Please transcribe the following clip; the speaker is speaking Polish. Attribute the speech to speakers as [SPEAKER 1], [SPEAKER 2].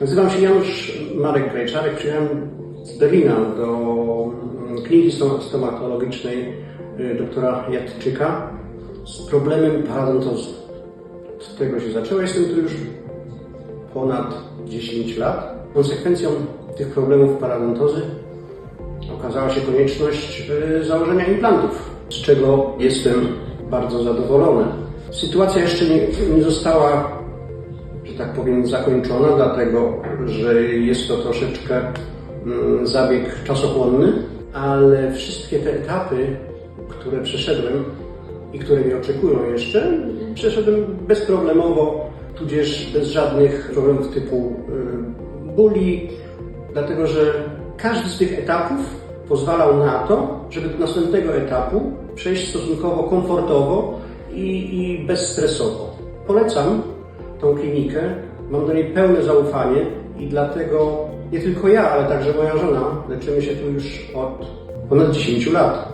[SPEAKER 1] Nazywam się Janusz Marek Grajczarek. Przyjechałem z Berlina do mm, kliniki stom- stomatologicznej y, doktora Jadczyka z problemem parodontozy. Od tego się zaczęło. Jestem tu już ponad 10 lat. Konsekwencją tych problemów parodontozy okazała się konieczność y, założenia implantów, z czego jestem bardzo zadowolony. Sytuacja jeszcze nie, nie została, że tak powiem, zakończona, dlatego że jest to troszeczkę mm, zabieg czasochłonny, ale wszystkie te etapy, które przeszedłem i które mnie oczekują jeszcze, przeszedłem bezproblemowo, tudzież bez żadnych problemów typu y, bóli, dlatego że każdy z tych etapów pozwalał na to, żeby do następnego etapu przejść stosunkowo komfortowo i, i bezstresowo. Polecam tą klinikę, mam do niej pełne zaufanie i dlatego nie tylko ja, ale także moja żona leczymy się tu już od ponad 10 lat.